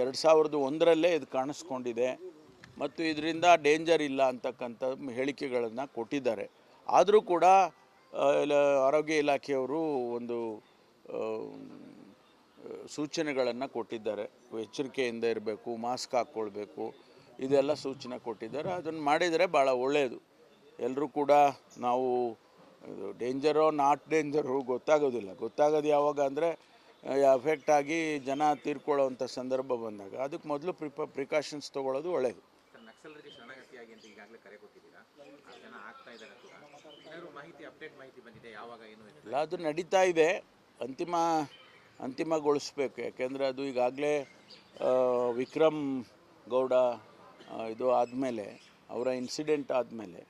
ಎರಡು ಸಾವಿರದ ಒಂದರಲ್ಲೇ ಇದು ಕಾಣಿಸ್ಕೊಂಡಿದೆ. ಮತ್ತು ಇದರಿಂದ ಡೇಂಜರ್ ಇಲ್ಲ ಅಂತಕ್ಕಂಥ ಹೇಳಿಕೆಗಳನ್ನು ಕೊಟ್ಟಿದ್ದಾರೆ. ಆದರೂ ಕೂಡ ಆರೋಗ್ಯ ಇಲಾಖೆಯವರು ಒಂದು ಸೂಚನೆಗಳನ್ನು ಕೊಟ್ಟಿದ್ದಾರೆ. ಎಚ್ಚರಿಕೆಯಿಂದ ಇರಬೇಕು, ಮಾಸ್ಕ್ ಹಾಕ್ಕೊಳ್ಬೇಕು, ಇದೆಲ್ಲ ಸೂಚನೆ ಕೊಟ್ಟಿದ್ದಾರೆ. ಅದನ್ನು ಮಾಡಿದರೆ ಭಾಳ ಒಳ್ಳೆಯದು ಎಲ್ಲರೂ ಕೂಡ ನಾವು ಡೇಂಜರೋ ನಾಟ್ ಡೇಂಜರು ಗೊತ್ತಾಗೋದಿಲ್ಲ. ಗೊತ್ತಾಗೋದು ಯಾವಾಗ ಅಂದರೆ ಎಫೆಕ್ಟ್ ಆಗಿ ಜನ ತೀರ್ಕೊಳ್ಳೋವಂಥ ಸಂದರ್ಭ ಬಂದಾಗ ಅದಕ್ಕೆ ಮೊದಲು ಪ್ರಿಪ ಪ್ರಿಕಾಷನ್ಸ್ ತೊಗೊಳ್ಳೋದು ಒಳ್ಳೆಯದು ಇಲ್ಲ? ಅದು ನಡೀತಾ ಇದೆ. ಅಂತಿಮ ಅಂತಿಮಗೊಳಿಸ್ಬೇಕು. ಯಾಕೆಂದರೆ ಅದು ಈಗಾಗಲೇ ವಿಕ್ರಮ್ ಗೌಡ ಇದು ಆದಮೇಲೆ ಅವರ ಇನ್ಸಿಡೆಂಟ್ ಆದಮೇಲೆ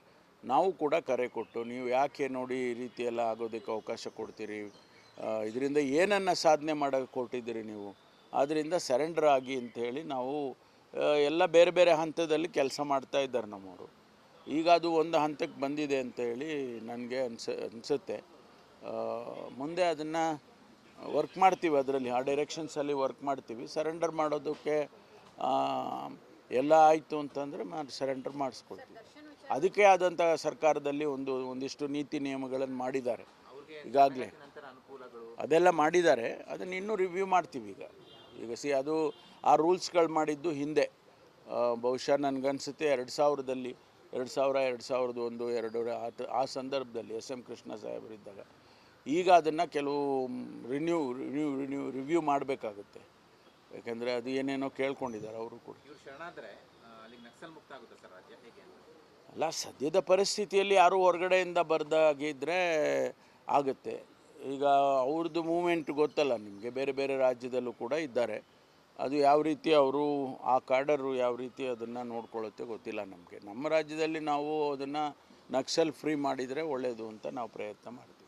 ನಾವು ಕೂಡ ಕರೆ ಕೊಟ್ಟು ನೀವು ಯಾಕೆ ನೋಡಿ ಈ ರೀತಿಯೆಲ್ಲ ಆಗೋದಕ್ಕೆ ಅವಕಾಶ ಕೊಡ್ತೀರಿ? ಇದರಿಂದ ಏನನ್ನು ಸಾಧನೆ ಮಾಡೋಕ್ಕೆ ಕೊಟ್ಟಿದ್ದೀರಿ ನೀವು? ಆದ್ದರಿಂದ ಸರೆಂಡರ್ ಆಗಿ ಅಂಥೇಳಿ ನಾವು ಎಲ್ಲ ಬೇರೆ ಬೇರೆ ಹಂತದಲ್ಲಿ ಕೆಲಸ ಮಾಡ್ತಾ ಇದ್ದಾರೆ ನಮ್ಮವರು. ಈಗ ಅದು ಒಂದು ಹಂತಕ್ಕೆ ಬಂದಿದೆ ಅಂತ ಹೇಳಿ ನನಗೆ ಅನ್ಸ, ಅನಿಸುತ್ತೆ. ಮುಂದೆ ಅದನ್ನು ವರ್ಕ್ ಮಾಡ್ತೀವಿ ಅದರಲ್ಲಿ. ಆ ಡೈರೆಕ್ಷನ್ಸಲ್ಲಿ ವರ್ಕ್ ಮಾಡ್ತೀವಿ. ಸರೆಂಡರ್ ಮಾಡೋದಕ್ಕೆ ಎಲ್ಲ ಆಯಿತು ಅಂತಂದರೆ ಸರೆಂಡರ್ ಮಾಡಿಸ್ಕೊಳ್ತೀವಿ. ಅದಕ್ಕೆ ಆದಂಥ ಸರ್ಕಾರದಲ್ಲಿ ಒಂದು, ಒಂದಿಷ್ಟು ನೀತಿ ನಿಯಮಗಳನ್ನು ಮಾಡಿದ್ದಾರೆ. ಈಗಾಗಲೇ. ಅದೆಲ್ಲ ಮಾಡಿದ್ದಾರೆ. ಅದನ್ನು ಇನ್ನೂ ರಿವ್ಯೂ ಮಾಡ್ತೀವಿ ಈಗ. ಈಗ ಸಿ ಅದು ಆ ರೂಲ್ಸ್ಗಳು ಮಾಡಿದ್ದು ಹಿಂದೆ. ಬಹುಶಃ ನನಗನ್ಸುತ್ತೆ ಎರಡು ಸಾವಿರದಲ್ಲಿ ಎರಡು ಸಾವಿರ ಎರಡು ಸಾವಿರದ ಒಂದು ಎರಡು ಆ ಆ ಸಂದರ್ಭದಲ್ಲಿ ಎಸ್ ಎಂ ಕೃಷ್ಣ ಸಾಹೇಬರಿದ್ದಾಗ ಈಗ ಅದನ್ನು ಕೆಲವು ರಿನ್ಯೂ ರಿನ್ಯೂ ರಿನ್ಯೂ ರಿವ್ಯೂ ಮಾಡಬೇಕಾಗುತ್ತೆ. ಯಾಕೆಂದರೆ ಅದು ಏನೇನೋ ಕೇಳ್ಕೊಂಡಿದ್ದಾರೆ ಅವರು ಕೂಡ. ಅಲ್ಲ ಸದ್ಯದ ಪರಿಸ್ಥಿತಿಯಲ್ಲಿ ಯಾರು ಹೊರಗಡೆಯಿಂದ ಬರ್ದಾಗಿದ್ದರೆ ಆಗುತ್ತೆ. ಈಗ ಅವ್ರದ್ದು ಮೂಮೆಂಟ್ ಗೊತ್ತಲ್ಲ ನಿಮಗೆ ಬೇರೆ ಬೇರೆ ರಾಜ್ಯದಲ್ಲೂ ಕೂಡ ಇದ್ದಾರೆ. ಅದು ಯಾವ ರೀತಿ ಅವರು ಆ ಕಾರ್ಡರು ಯಾವ ರೀತಿ ಅದನ್ನು ನೋಡ್ಕೊಳ್ಳುತ್ತೆ ಗೊತ್ತಿಲ್ಲ ನಮಗೆ. ನಮ್ಮ ರಾಜ್ಯದಲ್ಲಿ ನಾವು ಅದನ್ನು ನಕ್ಸಲ್ ಫ್ರೀ ಮಾಡಿದರೆ ಒಳ್ಳೆಯದು ಅಂತ ನಾವು ಪ್ರಯತ್ನ ಮಾಡ್ತೀವಿ.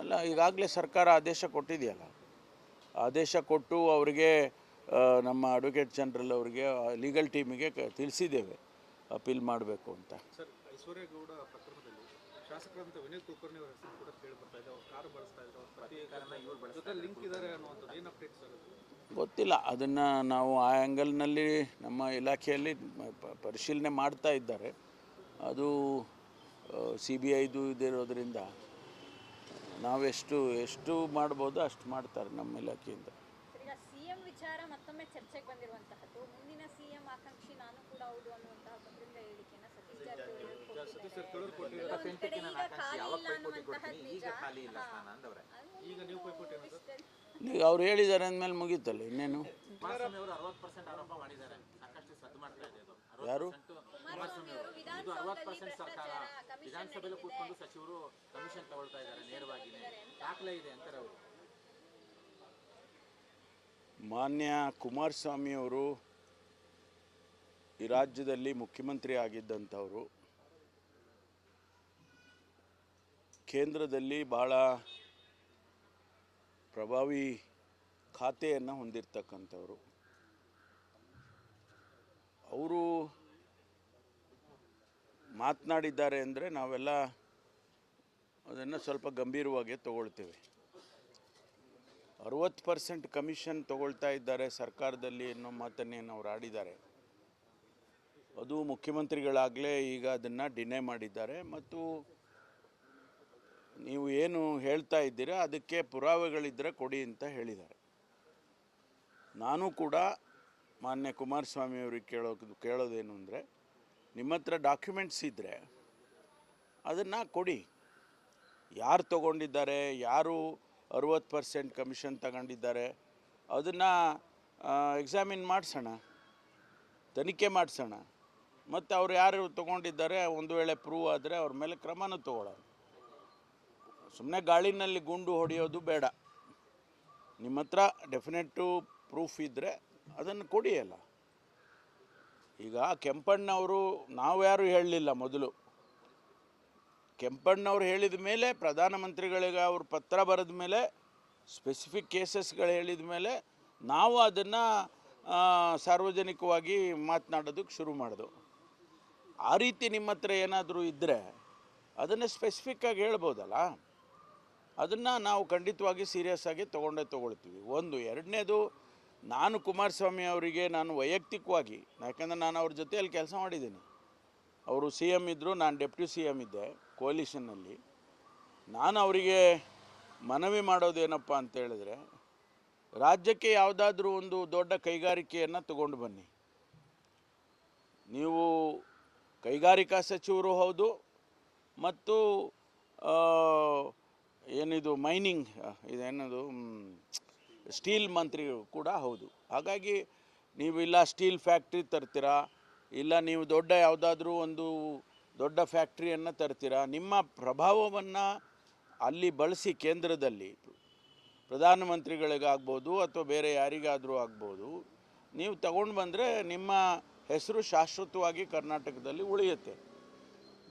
ಅಲ್ಲ ಈಗಾಗಲೇ ಸರ್ಕಾರ ಆದೇಶ ಕೊಟ್ಟಿದೆಯಲ್ಲ. ಆದೇಶ ಕೊಟ್ಟು ಅವರಿಗೆ ನಮ್ಮ ಅಡ್ವೊಕೇಟ್ ಜನರಲ್ ಅವರಿಗೆ ಲೀಗಲ್ ಟೀಮಿಗೆ ತಿಳಿಸಿದ್ದೇವೆ. ಅಪೀಲ್ ಮಾಡಬೇಕು ಅಂತ. ಸರ್ ಐಶ್ವರ್ಯಗೌಡ ಪ್ರಕರಣದಲ್ಲಿ ಶಾಸಕರಂತ ವಿನಯ್ ಕುಲಕರ್ಣಿ ಅವರ ಹೆಸರು ಕೂಡ ಕೇಳಿ ಬರ್ತಾ ಇದೆ ಅವ್ರು ಕಾರು ಬಳಸ್ತಾ ಇದ್ದಾರೆ ಅವ್ರ ಪತಿ ಜೊತೆ ಲಿಂಕ್ ಇದ್ದಾರೆ ಅನ್ನುವಂಥದ್ದು ಏನು ಅಪ್ಡೇಟ್ ಸರ್ ಗೊತ್ತಿಲ್ಲ ಅದನ್ನು ನಾವು ಆ ಆ್ಯಂಗಲ್ನಲ್ಲಿ ನಮ್ಮ ಇಲಾಖೆಯಲ್ಲಿ ಪರಿಶೀಲನೆ ಮಾಡ್ತಾ ಇದ್ದಾರೆ. ಅದು ಸಿ ಬಿ ಐದು ಇದಿರೋದ್ರಿಂದ ನಾವೆಷ್ಟು ಎಷ್ಟು ಮಾಡ್ಬೋದು ಅಷ್ಟು ಮಾಡ್ತಾರೆ ನಮ್ಮ ಇಲಾಖೆಯಿಂದ. ವಿಚಾರ ಮತ್ತೊಮ್ಮೆ ಚರ್ಚೆಗೆ ಬಂದಿರುವಂತಹದ್ದು ಮುಂದಿನ ಸಿಎಂ ಆಕಾಂಕ್ಷಿ ನಾನು ಕೂಡ ಹೌದು ಅನ್ನುವಂತಹ ಬಹಿರಂಗ ಹೇಳಿಕೆಯನ್ನ ಸತೀಶ್ ಜಾರಕಿಹೊಳಿ ಈಗ ಅವ್ರು ಹೇಳಿದ್ದಾರೆ ಅಂದ್ಮೇಲೆ ಮುಗೀತಲ್ಲ ಇನ್ನೇನು? ಕುಮಾರಸ್ವಾಮಿ ಅವರು ಅರವತ್ತು ಪರ್ಸೆಂಟ್ ಆರೋಪ ಮಾಡಿದ್ದಾರೆ. ಸಾಕಷ್ಟು ಸದ್ದು ಮಾಡ್ತಾ ಇದೆ ಅದು. ಯಾರು? ವಿಧಾನಸಭೆಯಲ್ಲಿ ಕೂತ್ಕೊಂಡು ಸಚಿವರು ಕಮಿಷನ್ ತಗೊಳ್ತಾ ಇದ್ದಾರೆ ನೇರವಾಗಿ. ದಾಖಲೆ ಇದೆ ಅಂತಾರೆ ಅವರು. ಮಾನ್ಯ ಕುಮಾರಸ್ವಾಮಿಯವರು ಈ ರಾಜ್ಯದಲ್ಲಿ ಮುಖ್ಯಮಂತ್ರಿ ಆಗಿದ್ದಂಥವರು ಕೇಂದ್ರದಲ್ಲಿ ಭಾಳ ಪ್ರಭಾವಿ ಖಾತೆಯನ್ನು ಹೊಂದಿರತಕ್ಕಂಥವ್ರು. ಅವರು ಮಾತನಾಡಿದ್ದಾರೆ ಅಂದರೆ ನಾವೆಲ್ಲ ಅದನ್ನು ಸ್ವಲ್ಪ ಗಂಭೀರವಾಗಿ ತಗೊಳ್ತೇವೆ. ಅರುವತ್ತು ಪರ್ಸೆಂಟ್ ಕಮಿಷನ್ ತಗೊಳ್ತಾ ಇದ್ದಾರೆ ಸರ್ಕಾರದಲ್ಲಿ ಅನ್ನೋ ಮಾತನ್ನೇನು ಅವ್ರು ಆಡಿದ್ದಾರೆ. ಅದು ಮುಖ್ಯಮಂತ್ರಿಗಳಾಗಲೇ ಈಗ ಅದನ್ನು ಡಿನೇ ಮಾಡಿದ್ದಾರೆ ಮತ್ತು ನೀವು ಏನು ಹೇಳ್ತಾ ಇದ್ದೀರಾ ಅದಕ್ಕೆ ಪುರಾವೆಗಳಿದ್ದರೆ ಕೊಡಿ ಅಂತ ಹೇಳಿದ್ದಾರೆ. ನಾನು ಕೂಡ ಮಾನ್ಯ ಕುಮಾರಸ್ವಾಮಿ ಅವ್ರಿಗೆ ಕೇಳೋದು ಕೇಳೋದೇನು ಅಂದರೆ ನಿಮ್ಮ ಹತ್ರ ಡಾಕ್ಯುಮೆಂಟ್ಸ್ ಇದ್ದರೆ ಅದನ್ನು ಕೊಡಿ. ಯಾರು ತಗೊಂಡಿದ್ದಾರೆ, ಯಾರು ಅರುವತ್ತು ಪರ್ಸೆಂಟ್ ಕಮಿಷನ್ ತಗೊಂಡಿದ್ದಾರೆ. ಅದನ್ನು ಎಕ್ಸಾಮಿನ್ ಮಾಡಿಸೋಣ. ತನಿಖೆ ಮಾಡಿಸೋಣ. ಮತ್ತು ಅವ್ರು ಯಾರು ತೊಗೊಂಡಿದ್ದಾರೆ, ಒಂದು ವೇಳೆ ಪ್ರೂವ್ ಆದರೆ ಅವ್ರ ಮೇಲೆ ಕ್ರಮನೂ ತಗೊಳ್ಳೋಣ. ಸುಮ್ಮನೆ ಗಾಳಿನಲ್ಲಿ ಗುಂಡು ಹೊಡೆಯೋದು ಬೇಡ. ನಿಮ್ಮ ಹತ್ರ ಡೆಫಿನೆಟ್ಟು ಪ್ರೂಫ್ ಇದ್ದರೆ ಅದನ್ನು ಕೊಡಿಯಲ್ಲ ಈಗ ಕೆಂಪಣ್ಣವರು ನಾವು ಯಾರು ಹೇಳಲಿಲ್ಲ ಮೊದಲು. ಕೆಂಪಣ್ಣವ್ರು ಹೇಳಿದ ಮೇಲೆ ಪ್ರಧಾನಮಂತ್ರಿಗಳಿಗೆ ಅವ್ರ ಪತ್ರ ಬರೆದ ಮೇಲೆ ಸ್ಪೆಸಿಫಿಕ್ ಕೇಸಸ್ಗಳು ಹೇಳಿದ ಮೇಲೆ ನಾವು ಅದನ್ನು ಸಾರ್ವಜನಿಕವಾಗಿ ಮಾತನಾಡೋದಕ್ಕೆ ಶುರು ಮಾಡಿದೆವು. ಆ ರೀತಿ ನಿಮ್ಮ ಹತ್ರ ಏನಾದರೂ ಇದ್ದರೆ ಅದನ್ನು ಸ್ಪೆಸಿಫಿಕ್ಕಾಗಿ ಹೇಳ್ಬೋದಲ್ಲ? ಅದನ್ನು ನಾವು ಖಂಡಿತವಾಗಿ ಸೀರಿಯಸ್ ಆಗಿ ತೊಗೊಂಡೇ ತೊಗೊಳ್ತೀವಿ. ಒಂದು, ಎರಡನೇದು ನಾನು ಕುಮಾರಸ್ವಾಮಿ ಅವರಿಗೆ ನಾನು ವೈಯಕ್ತಿಕವಾಗಿ, ಯಾಕಂದರೆ ನಾನು ಅವ್ರ ಜೊತೆಯಲ್ಲಿ ಕೆಲಸ ಮಾಡಿದ್ದೀನಿ. ಅವರು ಸಿ ಎಂ ಇದ್ದರು ನಾನು ಡೆಪ್ಟಿ ಸಿ ಎಂ ಇದ್ದೆ ಕೋಲಿಷನ್ನಲ್ಲಿ. ನಾನು ಅವರಿಗೆ ಮನವಿ ಮಾಡೋದೇನಪ್ಪ ಅಂತೇಳಿದ್ರೆ ರಾಜ್ಯಕ್ಕೆ ಯಾವುದಾದ್ರೂ ಒಂದು ದೊಡ್ಡ ಕೈಗಾರಿಕೆಯನ್ನು ತಗೊಂಡು ಬನ್ನಿ. ನೀವು ಕೈಗಾರಿಕಾ ಸಚಿವರು ಹೌದು ಮತ್ತು ಏನಿದು ಮೈನಿಂಗ್, ಇದೇನದು ಸ್ಟೀಲ್ ಮಂತ್ರಿ ಕೂಡ ಹೌದು. ಹಾಗಾಗಿ ನೀವು ಇಲ್ಲ ಸ್ಟೀಲ್ ಫ್ಯಾಕ್ಟ್ರಿ ತರ್ತೀರಾ ಇಲ್ಲ ನೀವು ದೊಡ್ಡ ಯಾವುದಾದ್ರೂ ಒಂದು ದೊಡ್ಡ ಫ್ಯಾಕ್ಟ್ರಿಯನ್ನು ತರ್ತೀರಾ? ನಿಮ್ಮ ಪ್ರಭಾವವನ್ನು ಅಲ್ಲಿ ಬಳಸಿ ಕೇಂದ್ರದಲ್ಲಿ ಪ್ರಧಾನಮಂತ್ರಿಗಳಿಗಾಗ್ಬೋದು ಅಥವಾ ಬೇರೆ ಯಾರಿಗಾದರೂ ಆಗ್ಬೋದು, ನೀವು ತಗೊಂಡು ಬಂದರೆ ನಿಮ್ಮ ಹೆಸರು ಶಾಶ್ವತವಾಗಿ ಕರ್ನಾಟಕದಲ್ಲಿ ಉಳಿಯುತ್ತೆ.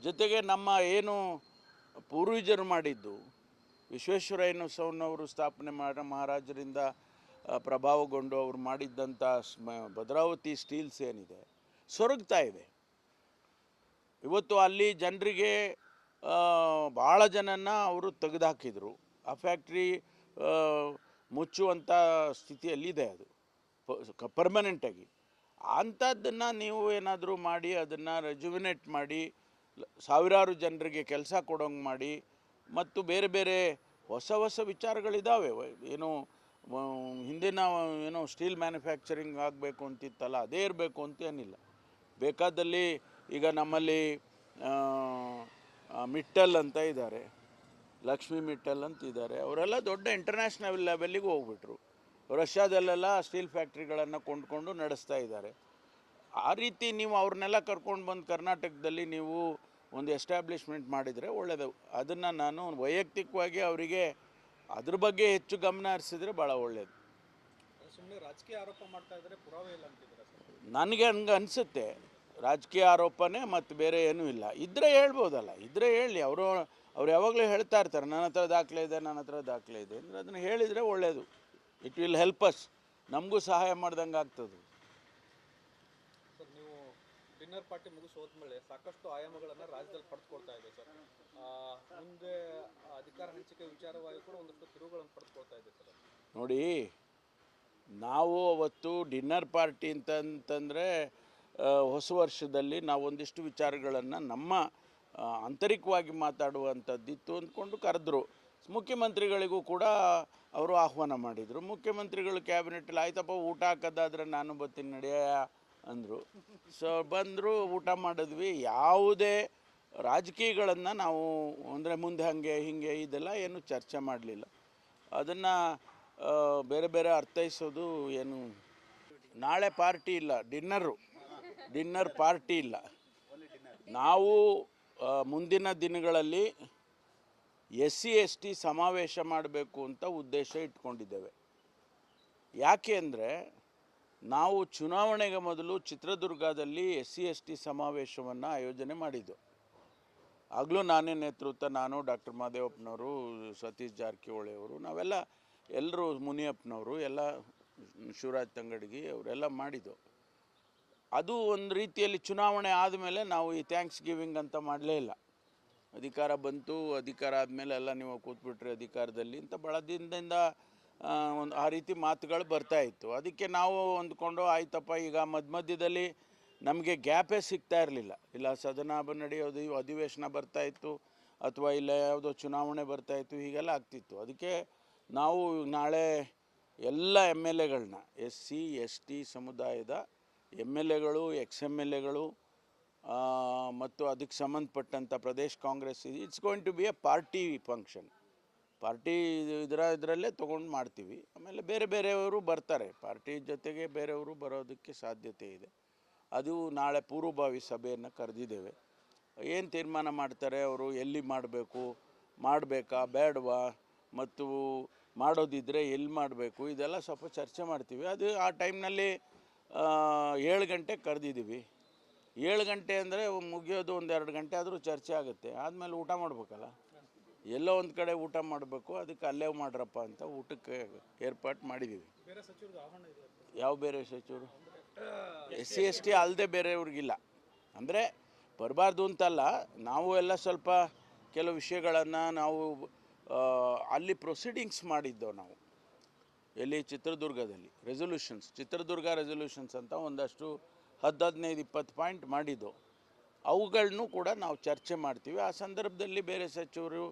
ಜೊತೆಗೆ ನಮ್ಮ ಏನು ಪೂರ್ವಜರು ಮಾಡಿದ್ದು ವಿಶ್ವೇಶ್ವರಯ್ಯನ ಸೌನವರು ಸ್ಥಾಪನೆ ಮಾಡ, ಮಹಾರಾಜರಿಂದ ಪ್ರಭಾವಗೊಂಡು ಅವರು ಮಾಡಿದ್ದಂಥ ಭದ್ರಾವತಿ ಸ್ಟೀಲ್ಸ್ ಏನಿದೆ ಸೊರಗ್ತಾ ಇದೆ. ಇವತ್ತು ಅಲ್ಲಿ ಜನರಿಗೆ ಭಾಳ ಜನನ ಅವರು ತೆಗೆದುಹಾಕಿದರು. ಆ ಫ್ಯಾಕ್ಟ್ರಿ ಮುಚ್ಚುವಂಥ ಸ್ಥಿತಿಯಲ್ಲಿದೆ ಅದು. ಪರ್ಮನೆಂಟಾಗಿ ಅಂಥದ್ದನ್ನು ನೀವು ಏನಾದರೂ ಮಾಡಿ, ಅದನ್ನು ರೆಜುವಿನೇಟ್ ಮಾಡಿ ಸಾವಿರಾರು ಜನರಿಗೆ ಕೆಲಸ ಕೊಡೋಂಗೆ ಮಾಡಿ, ಮತ್ತು ಬೇರೆ ಬೇರೆ ಹೊಸ ಹೊಸ ವಿಚಾರಗಳಿದ್ದಾವೆ ಏನು ಹಿಂದಿನ ಏನೋ ಸ್ಟೀಲ್ ಮ್ಯಾನುಫ್ಯಾಕ್ಚರಿಂಗ್ ಆಗಬೇಕು ಅಂತಿತ್ತಲ್ಲ, ಅದೇ ಇರಬೇಕು ಅಂತ ಏನಿಲ್ಲ. ಬೇಕಾದಲ್ಲಿ ಈಗ ನಮ್ಮಲ್ಲಿ ಮಿಟ್ಟಲ್ ಅಂತ ಇದ್ದಾರೆ. ಲಕ್ಷ್ಮಿ ಮಿಟ್ಟಲ್ ಅಂತ ಇದ್ದಾರೆ. ಅವರೆಲ್ಲ ದೊಡ್ಡ ಇಂಟರ್ನ್ಯಾಷನಲ್ ಲೆವೆಲ್ಲಿಗೆ ಹೋಗ್ಬಿಟ್ರು. ರಷ್ಯಾದಲ್ಲೆಲ್ಲ ಸ್ಟೀಲ್ ಫ್ಯಾಕ್ಟ್ರಿಗಳನ್ನು ಕೊಂಡ್ಕೊಂಡು ನಡೆಸ್ತಾ ಇದ್ದಾರೆ. ಆ ರೀತಿ ನೀವು ಅವ್ರನ್ನೆಲ್ಲ ಕರ್ಕೊಂಡು ಬಂದು ಕರ್ನಾಟಕದಲ್ಲಿ ನೀವು ಒಂದು ಎಸ್ಟಾಬ್ಲಿಷ್ಮೆಂಟ್ ಮಾಡಿದರೆ ಒಳ್ಳೆಯದು ಅದನ್ನು ನಾನು ವೈಯಕ್ತಿಕವಾಗಿ ಅವರಿಗೆ ಅದ್ರ ಬಗ್ಗೆ ಹೆಚ್ಚು ಗಮನ ಹರಿಸಿದ್ರೆ ಭಾಳ ಒಳ್ಳೆಯದು ಸುಮ್ಮನೆ ರಾಜಕೀಯ ಆರೋಪ ಮಾಡ್ತಾ ಇದ್ದಾರೆ ಪುರಾವೆ ಇಲ್ಲ ಅಂತಿದ್ದಾರೆ ನನಗೆ ಹಂಗೆ ಅನಿಸುತ್ತೆ. ರಾಜಕೀಯ ಆರೋಪನೇ ಮತ್ತು ಬೇರೆ ಏನೂ ಇಲ್ಲ. ಇದ್ದರೆ ಹೇಳ್ಬೋದಲ್ಲ ಇದ್ದರೆ ಹೇಳಿ. ಅವರು ಅವ್ರು ಯಾವಾಗಲೂ ಹೇಳ್ತಾ ಇರ್ತಾರೆ ನನ್ನ ಹತ್ರ ದಾಖಲೆ ಇದೆ ನನ್ನ ಹತ್ರ ದಾಖಲೆ ಇದೆ. ಅಂದರೆ ಅದನ್ನು ಹೇಳಿದರೆ ಒಳ್ಳೆಯದು ಇಟ್ ವಿಲ್ ಹೆಲ್ಪ್ ಅಸ್ ನಮಗೂ ಸಹಾಯ ಮಾಡ್ದಂಗೆ ಆಗ್ತದೆ. ಸರ್ ನೀವು ಡಿನ್ನರ್ ಪಾರ್ಟಿ ಮುಗಿಸಿ ಮೇಲೆ ಸಾಕಷ್ಟು ಆಯಾಮಗಳನ್ನು ರಾಜ್ಯದಲ್ಲಿ ಪಡೆದುಕೊಳ್ತಾ ಇದೆ ಸರ್. ಮುಂದೆ ಅಧಿಕಾರ ಹಂಚಿಕೆ ವಿಚಾರವಾಗಿ ಕೂಡ ಒಂದಷ್ಟು ತಿರುವುಗಳನ್ನು ಪಡೆದುಕೊಳ್ತಾ ಇದೆ ಸರ್. ನೋಡಿ ನಾವು ಅವತ್ತು ಡಿನ್ನರ್ ಪಾರ್ಟಿ ಅಂತಂತಂದರೆ ಹೊಸ ವರ್ಷದಲ್ಲಿ ನಾವು ಒಂದಿಷ್ಟು ವಿಚಾರಗಳನ್ನು ನಮ್ಮ ಆಂತರಿಕವಾಗಿ ಮಾತಾಡುವಂಥದ್ದಿತ್ತು ಅಂದ್ಕೊಂಡು ಕರೆದ್ರು. ಮುಖ್ಯಮಂತ್ರಿಗಳಿಗೂ ಕೂಡ ಅವರು ಆಹ್ವಾನ ಮಾಡಿದರು. ಮುಖ್ಯಮಂತ್ರಿಗಳು ಕ್ಯಾಬಿನೆಟಲ್ಲಿ ಆಯ್ತಪ್ಪ, ಊಟ ಹಾಕೋದಾದ್ರೆ ನಾನು ಬರ್ತೀನಿ ನಡೆಯ ಅಂದರು. ಸೊ ಬಂದರು, ಊಟ ಮಾಡಿದ್ವಿ. ಯಾವುದೇ ರಾಜಕೀಯಗಳನ್ನು ನಾವು ಅಂದರೆ ಮುಂದೆ ಹಾಗೆ, ಹೀಗೆ ಇದೆಲ್ಲ ಏನು ಚರ್ಚೆ ಮಾಡಲಿಲ್ಲ. ಅದನ್ನು ಬೇರೆ ಬೇರೆ ಅರ್ಥೈಸೋದು ಏನು? ನಾಳೆ ಪಾರ್ಟಿ ಇಲ್ಲ, ಡಿನ್ನರು. ಡಿನ್ನರ್ ಪಾರ್ಟಿ ಇಲ್ಲ. ನಾವು ಮುಂದಿನ ದಿನಗಳಲ್ಲಿ ಎಸ್ ಸಿ ಎಸ್ ಟಿ ಸಮಾವೇಶ ಮಾಡಬೇಕು ಅಂತ ಉದ್ದೇಶ ಇಟ್ಕೊಂಡಿದ್ದೇವೆ. ಯಾಕೆ ಅಂದರೆ, ನಾವು ಚುನಾವಣೆಗೆ ಮೊದಲು ಚಿತ್ರದುರ್ಗದಲ್ಲಿ ಎಸ್ ಸಿ ಎಸ್ ಟಿ ಸಮಾವೇಶವನ್ನು ಆಯೋಜನೆ ಮಾಡಿದ್ದು. ಆಗಲೂ ನಾನೇ ನೇತೃತ್ವ, ನಾನು ಡಾಕ್ಟರ್ ಮಹದೇವಪ್ಪನವರು ಸತೀಶ್ ಜಾರಕಿಹೊಳಿ ಅವರು, ನಾವೆಲ್ಲ ಎಲ್ಲರೂ ಮುನಿಯಪ್ಪನವರು, ಎಲ್ಲ ಶಿವರಾಜ್ ತಂಗಡಗಿ ಅವರೆಲ್ಲ ಮಾಡಿದ್ದು. ಅದು ಒಂದು ರೀತಿಯಲ್ಲಿ ಚುನಾವಣೆ ಆದಮೇಲೆ ನಾವು ಈ ಥ್ಯಾಂಕ್ಸ್ ಗಿವಿಂಗ್ ಅಂತ ಮಾಡಲೇ ಇಲ್ಲ. ಅಧಿಕಾರ ಬಂತು, ಅಧಿಕಾರ ಆದಮೇಲೆ ಎಲ್ಲ ನೀವು ಕೂತ್ಬಿಟ್ರಿ ಅಧಿಕಾರದಲ್ಲಿ ಅಂತ ಭಾಳ ದಿನದಿಂದ ಒಂದು ಆ ರೀತಿ ಮಾತುಗಳು ಬರ್ತಾ ಇತ್ತು. ಅದಕ್ಕೆ ನಾವು ಅಂದ್ಕೊಂಡು, ಆಯ್ತಪ್ಪ, ಈಗ ಮಧ್ಯ ಮಧ್ಯದಲ್ಲಿ ನಮಗೆ ಗ್ಯಾಪೇ ಸಿಗ್ತಾ ಇರಲಿಲ್ಲ. ಇಲ್ಲ ಸದನ ನಡೆಯೋದು, ಅಧಿವೇಶನ ಬರ್ತಾಯಿತ್ತು ಅಥವಾ ಇಲ್ಲ ಯಾವುದೋ ಚುನಾವಣೆ ಬರ್ತಾಯಿತ್ತು ಹೀಗೆಲ್ಲ ಆಗ್ತಿತ್ತು. ಅದಕ್ಕೆ ನಾವು ನಾಳೆ ಎಲ್ಲ ಎಂ ಎಲ್ ಎಗಳನ್ನ, ಎಸ್ ಸಿ, ಎಸ್ ಟಿ ಸಮುದಾಯದ ಎಂ ಎಲ್ ಎಗಳು, ಎಕ್ಸ್ ಎಂ ಎಲ್ ಎಗಳು ಮತ್ತು ಅದಕ್ಕೆ ಸಂಬಂಧಪಟ್ಟಂಥ Pradesh Congress it's going to be a party function party ಇದರ ಇದರಲ್ಲೇ ತೊಗೊಂಡು ಮಾಡ್ತೀವಿ. ಆಮೇಲೆ ಬೇರೆ ಬೇರೆಯವರು ಬರ್ತಾರೆ. ಪಾರ್ಟಿ ಜೊತೆಗೆ ಬೇರೆಯವರು ಬರೋದಕ್ಕೆ ಸಾಧ್ಯತೆ ಇದೆ. ಅದು ನಾಳೆ ಪೂರ್ವಭಾವಿ ಸಭೆಯನ್ನು ಕರೆದಿದ್ದೇವೆ. ಏನು ತೀರ್ಮಾನ ಮಾಡ್ತಾರೆ? ಅವರು ಎಲ್ಲಿ ಮಾಡಬೇಕು? ಮಾಡಬೇಕಾ? ಬೇಡವಾ? ಮತ್ತು ಮಾಡೋದಿದ್ದರೆ ಎಲ್ಲಿ ಮಾಡಬೇಕು? ಇದೆಲ್ಲ ಸ್ವಲ್ಪ ಚರ್ಚೆ ಮಾಡ್ತೀವಿ. ಅದು ಆ ಟೈಮ್ನಲ್ಲಿ ಏಳು ಗಂಟೆಗೆ ಕರೆದಿದ್ದೀವಿ. ಏಳು ಗಂಟೆ ಅಂದರೆ ಮುಗಿಯೋದು ಒಂದು ಎರಡು ಗಂಟೆ ಆದರೂ ಚರ್ಚೆ ಆಗುತ್ತೆ. ಆದಮೇಲೆ ಊಟ ಮಾಡಬೇಕಲ್ಲ? ಎಲ್ಲೋ ಒಂದು ಕಡೆ ಊಟ ಮಾಡಬೇಕು ಅದಕ್ಕೆ ಅಲ್ಲೇ ಮಾಡ್ರಪ್ಪ ಅಂತ ಊಟಕ್ಕೆ ಏರ್ಪಾಟ್ ಮಾಡಿದ್ದೀವಿ. ಯಾವ ಬೇರೆ ಸಚಿವರು? ಎಸ್ ಸಿ ಎಸ್ ಟಿ ಅಲ್ಲದೆ ಬೇರೆಯವ್ರಿಗಿಲ್ಲ. ಅಂದರೆ ಬರಬಾರ್ದು ಅಂತಲ್ಲ ನಾವು ಎಲ್ಲ ಸ್ವಲ್ಪ ಕೆಲವು ವಿಷಯಗಳನ್ನು ನಾವು ಅಲ್ಲಿ ಪ್ರೊಸೀಡಿಂಗ್ಸ್ ಮಾಡಿದ್ದೆವು ನಾವು. ಎಲ್ಲಿ? ಚಿತ್ರದುರ್ಗದಲ್ಲಿ. ರೆಸೊಲ್ಯೂಷನ್ಸ್ ಚಿತ್ರದುರ್ಗ ರೆಸೊಲ್ಯೂಷನ್ಸ್ ಅಂತ ಒಂದಷ್ಟು ಹದ್ ಹದಿನೈದು, ಇಪ್ಪತ್ತು ಪಾಯಿಂಟ್ ಮಾಡಿದ್ದು. ಅವುಗಳನ್ನೂ ಕೂಡ ನಾವು ಚರ್ಚೆ ಮಾಡ್ತೀವಿ. ಆ ಸಂದರ್ಭದಲ್ಲಿ ಬೇರೆ ಸಚಿವರು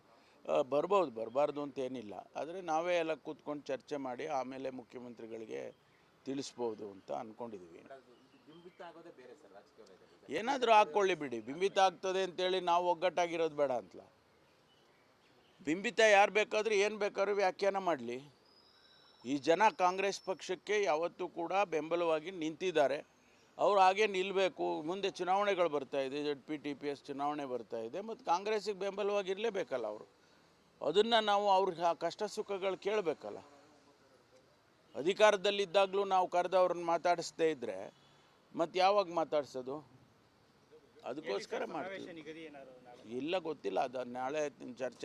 ಬರ್ಬೋದು, ಬರಬಾರ್ದು ಅಂತ ಏನಿಲ್ಲ. ಆದರೆ ನಾವೇ ಎಲ್ಲ ಕೂತ್ಕೊಂಡು ಚರ್ಚೆ ಮಾಡಿ ಆಮೇಲೆ ಮುಖ್ಯಮಂತ್ರಿಗಳಿಗೆ ತಿಳಿಸ್ಬೋದು ಅಂತ ಅಂದ್ಕೊಂಡಿದ್ದೀವಿ ಏನಾದರೂ ಹಾಕ್ಕೊಳ್ಳಿ ಬಿಡಿ. ಬಿಂಬಿತ ಆಗ್ತದೆ ಅಂತೇಳಿ ನಾವು ಒಗ್ಗಟ್ಟಾಗಿರೋದು ಬೇಡ ಅಂತಲ್ಲ. ಬಿಂಬಿತ ಯಾರು ಬೇಕಾದರೂ ಏನು ಬೇಕಾದ್ರೂ ವ್ಯಾಖ್ಯಾನ ಮಾಡಲಿ. ಈ ಜನ ಕಾಂಗ್ರೆಸ್ ಪಕ್ಷಕ್ಕೆ ಯಾವತ್ತೂ ಕೂಡ ಬೆಂಬಲವಾಗಿ ನಿಂತಿದ್ದಾರೆ. ಅವ್ರು ಹಾಗೆ ನಿಲ್ಲಬೇಕು ಮುಂದೆ ಚುನಾವಣೆಗಳು ಬರ್ತಾ ಇದೆ. Z P T P S ಚುನಾವಣೆ ಬರ್ತಾ ಇದೆ. ಮತ್ತು ಕಾಂಗ್ರೆಸ್ಸಿಗೆ ಬೆಂಬಲವಾಗಿರಲೇಬೇಕಲ್ಲ ಅವರು. ಅದನ್ನು ನಾವು ಅವ್ರ ಕಷ್ಟ ಸುಖಗಳು ಕೇಳಬೇಕಲ್ಲ. ಅಧಿಕಾರದಲ್ಲಿದ್ದಾಗಲೂ ನಾವು ಕರೆದವ್ರನ್ನ ಮಾತಾಡಿಸ್ದೇ ಇದ್ದರೆ ಮತ್ತು ಯಾವಾಗ ಮಾತಾಡ್ಸೋದು? ಅದಕ್ಕೋಸ್ಕರ ಮಾಡ್ತೀವಿ. ಇಲ್ಲ ಗೊತ್ತಿಲ್ಲ. ಅದು ನಾಳೆ ಚರ್ಚೆ